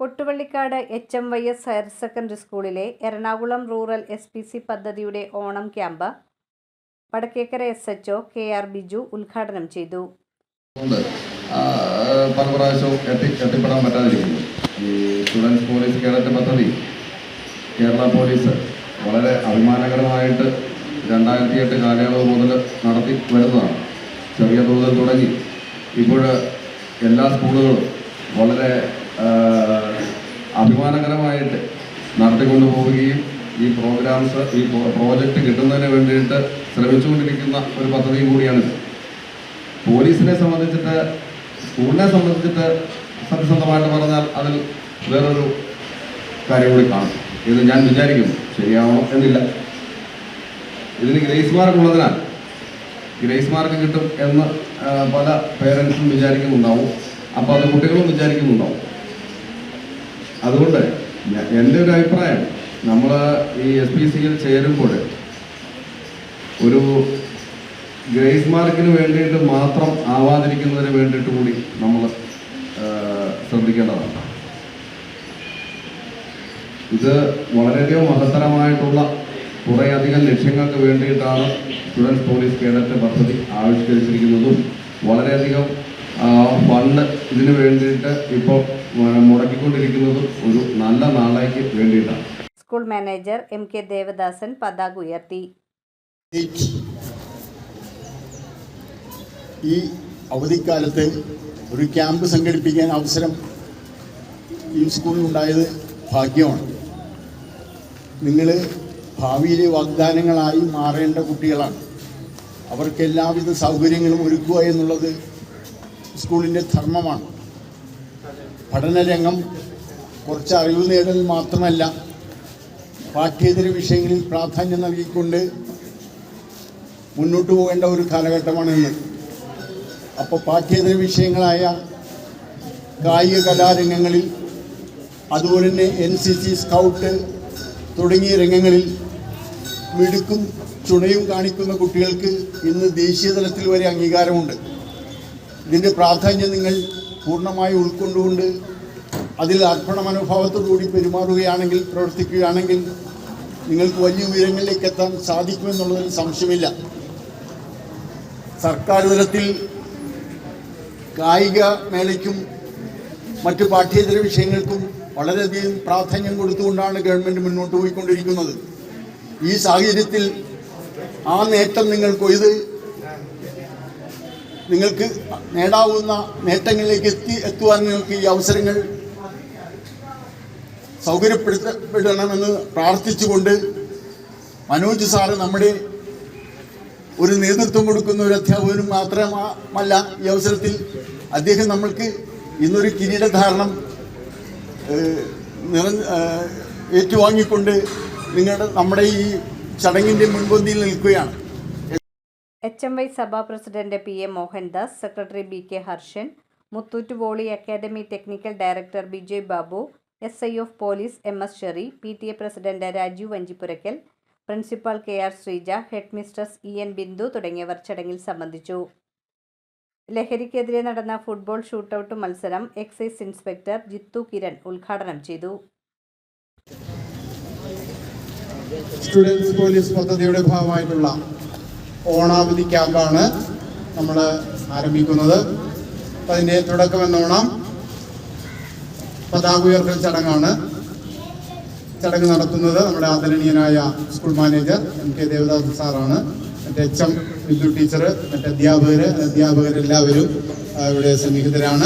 Kottuvallikkad H M Y S higher secondary സ്കൂളിലെ Ernakulam rural S P C പദ്ധതിയുടെ Onam camp Vadakkekkara S H O K R Biju ഉദ്ഘാടനം ചെയ്തു. പല പ്രാവശ്യവും എത്തി ഈ സ്റ്റുഡൻസ് പോലീസ് കേഡറ്റ് പദ്ധതി കേരള പോലീസ് വളരെ അഭിമാനകരമായിട്ട് രണ്ടായിരത്തി എട്ട് കാലയളവ് മുതൽ നടത്തി വരുന്നതാണ്. ചെറിയ തോതിൽ തുടങ്ങി. ഇപ്പോൾ എല്ലാ സ്കൂളുകളും വളരെ അഭിമാനകരമായിട്ട് നടത്തിക്കൊണ്ടു പോവുകയും ഈ പ്രോഗ്രാംസ് ഈ പ്രോജക്റ്റ് കിട്ടുന്നതിന് വേണ്ടിയിട്ട് ശ്രമിച്ചുകൊണ്ടിരിക്കുന്ന ഒരു പദ്ധതിയും കൂടിയാണ് പോലീസിനെ സംബന്ധിച്ചിട്ട് സ്കൂളിനെ സംബന്ധിച്ചിട്ട് സത്യസന്ധമായിട്ട് പറഞ്ഞാൽ അതിൽ വേറൊരു കാര്യം കൂടി കാണും. ഇത് ഞാൻ വിചാരിക്കുന്നു. ശരിയാവണം എന്നില്ല. ഇതിന് ഗ്രേസ് മാർക്ക് ഉള്ളതിനാൽ ഗ്രേസ് മാർക്ക് കിട്ടും എന്ന് പല പേരൻസും വിചാരിക്കുന്നുണ്ടാവും. അപ്പോൾ അത് കുട്ടികളും വിചാരിക്കുന്നുണ്ടാവും. അതുകൊണ്ട് എന്റെ ഒരു അഭിപ്രായം നമ്മൾ ഈ എസ് പി സിയിൽ ചേരുമ്പോൾ ഒരു ഗ്രേസ് മാർക്കിന് വേണ്ടിയിട്ട് മാത്രം ആവാതിരിക്കുന്നതിന് വേണ്ടിയിട്ട് കൂടി നമ്മൾ ശ്രദ്ധിക്കേണ്ടതാണ്. ഇത് വളരെയധികം മഹത്തരമായിട്ടുള്ള കുറേയധികം ലക്ഷ്യങ്ങൾക്ക് വേണ്ടിയിട്ടാണ് സ്റ്റുഡൻസ് പോലീസ് കേഡറ്റ് പദ്ധതി ആവിഷ്കരിച്ചിരിക്കുന്നതും വളരെയധികം ഫണ്ട് ഇതിനു വേണ്ടിയിട്ട് ഇപ്പോൾ മുടക്കിക്കൊണ്ടിരിക്കുന്നത് ഒരു നല്ല നാളേക്ക് വേണ്ടിയിട്ടാണ്. School manager M K Devadasan പതാക ഉയർത്തി. ഈ അവധിക്കാലത്ത് ഒരു ക്യാമ്പ് സംഘടിപ്പിക്കാൻ അവസരം ഈ സ്കൂളിൽ ഉണ്ടായത് ഭാഗ്യമാണ്. നിങ്ങൾ ഭാവിയിലെ വാഗ്ദാനങ്ങളായി മാറേണ്ട കുട്ടികളാണ്. അവർക്ക് എല്ലാവിധ സൗകര്യങ്ങളും ഒരുക്കുക എന്നുള്ളത് സ്കൂളിന്റെ ധർമ്മമാണ്. പഠനരംഗം കുറച്ച് അറിവ് നേടൽ മാത്രമല്ല പാഠ്യേതര വിഷയങ്ങളിൽ പ്രാധാന്യം നൽകിക്കൊണ്ട് മുന്നോട്ട് പോകേണ്ട ഒരു കാലഘട്ടമാണ് ഇന്ന് അപ്പോൾ പാഠ്യേതര വിഷയങ്ങളായ കായിക കലാരംഗങ്ങളിൽ അതുപോലെ തന്നെ എൻ സി സി സ്കൗട്ട് തുടങ്ങിയ രംഗങ്ങളിൽ മിടുക്കും ചുണയും കാണിക്കുന്ന കുട്ടികൾക്ക് ഇന്ന് ദേശീയ തലത്തിൽ വരെ അംഗീകാരമുണ്ട്. ഇതിന്റെ പ്രാധാന്യം നിങ്ങൾ പൂർണമായി ഉൾക്കൊണ്ടുകൊണ്ട് അതിൽ അർപ്പണ മനോഭാവത്തോടുകൂടി പെരുമാറുകയാണെങ്കിൽ പ്രവർത്തിക്കുകയാണെങ്കിൽ നിങ്ങൾക്ക് വലിയ ഉയരങ്ങളിലേക്ക് എത്താൻ സാധിക്കുമെന്നുള്ളതിൽ സംശയമില്ല. സർക്കാർ തലത്തിൽ കായിക മേളയ്ക്കും മറ്റ് പാഠ്യേതര വിഷയങ്ങൾക്കും വളരെയധികം പ്രാധാന്യം കൊടുത്തുകൊണ്ടാണ് ഗവൺമെന്റ് മുന്നോട്ട് പോയിക്കൊണ്ടിരിക്കുന്നത്. ഈ സാഹചര്യത്തിൽ ആ നേട്ടം നിങ്ങൾ കൊയ്ത് നിങ്ങൾക്ക് നേടാവുന്ന നേട്ടങ്ങളിലേക്ക് എത്തി എത്തുവാൻ നിങ്ങൾക്ക് ഈ അവസരങ്ങൾ സൗകര്യപ്പെടുത്തപ്പെടണമെന്ന് പ്രാർത്ഥിച്ചുകൊണ്ട് മനോജ് സാറ് നമ്മുടെ ഒരു നേതൃത്വം കൊടുക്കുന്ന ഒരു അധ്യാപകനും മാത്രമല്ല ഈ അവസരത്തിൽ അദ്ദേഹം നമ്മൾക്ക് ഇന്നൊരു കിരീടധാരണം നിറ- ഏറ്റുവാങ്ങിക്കൊണ്ട് നിങ്ങളുടെ നമ്മുടെ ഈ ചടങ്ങിന്റെ മുൻപന്തിയിൽ നിൽക്കുകയാണ്. എച്ച് എം വൈ സഭാ president P A Mohandas secretary B K Harshan Muthoot volley academy technical director Bijay Babu S I of police M S Sheri P T A president Rajeev Vanchipurakkal principal K R Sreeja head mistress E N Bindu തുടങ്ങിയവർ ചടങ്ങിൽ സംബന്ധിച്ചു. ലഹരിക്കെതിരെ നടന്ന football shootout മത്സരം excise inspector Jithu Kiran ഉദ്ഘാടനം ചെയ്തു. Students police പദ്ധതിയുടെ ഭാഗമായിട്ടുള്ള ഓണാവധി ക്യാമ്പാണ് നമ്മൾ ആരംഭിക്കുന്നത്. അതിന്റെ ഓണം. പതാക ഉയർത്തൽ ചടങ്ങാണ്. ചടങ്ങ് നടത്തുന്നത് നമ്മുടെ ആദരണീയനായ school manager M K Devadas സാറാണ്. മറ്റേ എച്ച് എം ബിന്ദു ടീച്ചർ മറ്റേ അധ്യാപകർ അധ്യാപകരെല്ലാവരും ഇവിടെ സന്നിഹിതരാണ്